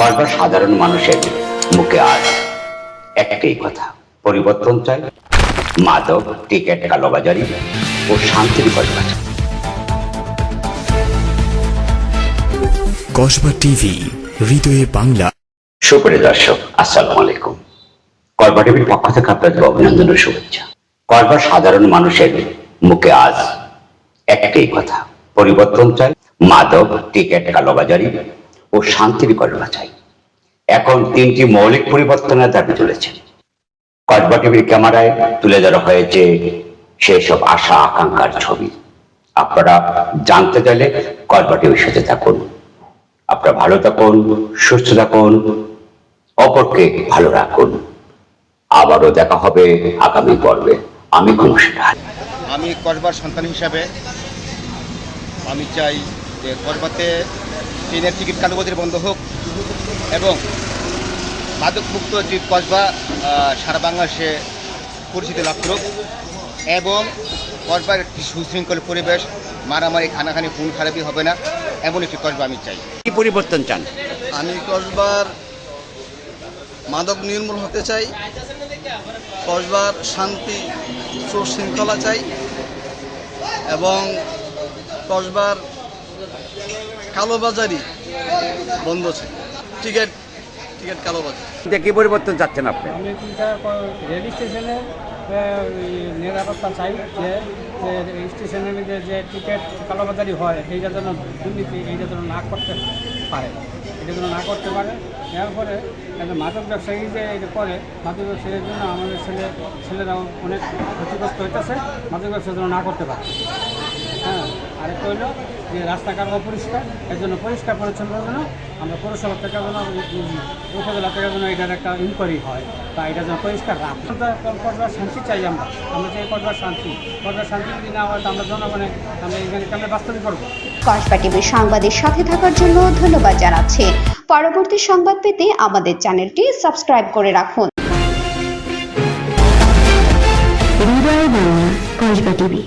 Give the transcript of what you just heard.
কয়েকবার সাধারণ মানুষের মুখে আজ একটাই কথা পরিবর্তন চাই। মাদক টিকেট কালোবাজারি ও শান্তির চাই। কসবা টিভি হৃদয়ে বাংলা। সুপ্রিয় দর্শক আসসালামু আলাইকুম। কলবা টিভির পক্ষ থেকে আপনাদের অভিনন্দন ও শুভেচ্ছা। কলবার সাধারণ মানুষের মুখে আজ একটাই কথা পরিবর্তন চাই। মাদক টিকেট কালোবাজারি ও শান্তির কল্পনা চাই। এখন তিনটি মৌলিক পরিবর্তনের দাবি তুলেছে কসবা টিভির ক্যামেরায় তুলে ধরা হয়েছে সেই সব আশা আকাঙ্ক্ষার ছবি। আপনারা জানতে চাইলে কসবা টিভির সাথে থাকুন। আপনারা ভালো থাকুন, সুস্থ থাকুন, অপরকে ভালো রাখুন। আবারও দেখা হবে আগামী পর্বে। আমি খুশিহার আমি কসবার সন্তান হিসাবে আমি চাই যে কসবাতে ট্রেনের টিকিট কালোবাজারি বন্ধ হোক এবং মাদকমুক্ত একটি কসবা সারা বাংলাদেশে পরিচিতি লাভ করুক এবং কসবার একটি সুশৃঙ্খল পরিবেশ মারামারি খানাখানি খুন খারাপি হবে না এমন একটি কসবা আমি চাই। কি পরিবর্তন চান? আমি কসবার মাদক নির্মূল হতে চাই কসবার শান্তি সুশৃঙ্খলা চাই এবং কসবার কালোবাজারি বন্ধ চাই টিকিট টিকিট কালোবাজারি কি পরিবর্তন চাচ্ছেন আপনি? আমি তিনটা রেল স্টেশনে নিরাপত্তা চাই যে স্টেশনের মধ্যে যে টিকিট কালোবাজারি হয় এইটা যেন দুর্নীতি এইটা যেন না করতে পারে। এটা যেন না করতে পারে। এরপরে একটা মাদক ব্যবসায়ী যে এটা করে মাদক ব্যবসায়ীর জন্য আমাদের ছেলে ছেলেরাও অনেক ক্ষতিগ্রস্ত হইতেছে মাদক ব্যবসা যেন না করতে পারে। হ্যাঁ। আরেকটা হইল যে রাস্তাঘাট অপরিষ্কার এর জন্য পরিষ্কার পরিচ্ছন্নতার জন্য আমরা পৌরসভা থেকে যেন উপজেলা থেকে যেন এটার একটা ইনকোয়ারি হয় তা এটা যেন পরিষ্কার রাখে। করবার শান্তি চাই আমরা। আমরা চাই করবার শান্তি। করবার শান্তি যদি না হয় তো আমরা জনগণে আমরা এখানে কেমন বাস্তবিক করব? কসবা টিভির সংবাদের সাথে থাকার জন্য ধন্যবাদ জানাচ্ছি। পরবর্তী সংবাদ পেতে আমাদের চ্যানেলটি সাবস্ক্রাইব করে রাখুন। হৃদয় বাংলা কসবা টিভি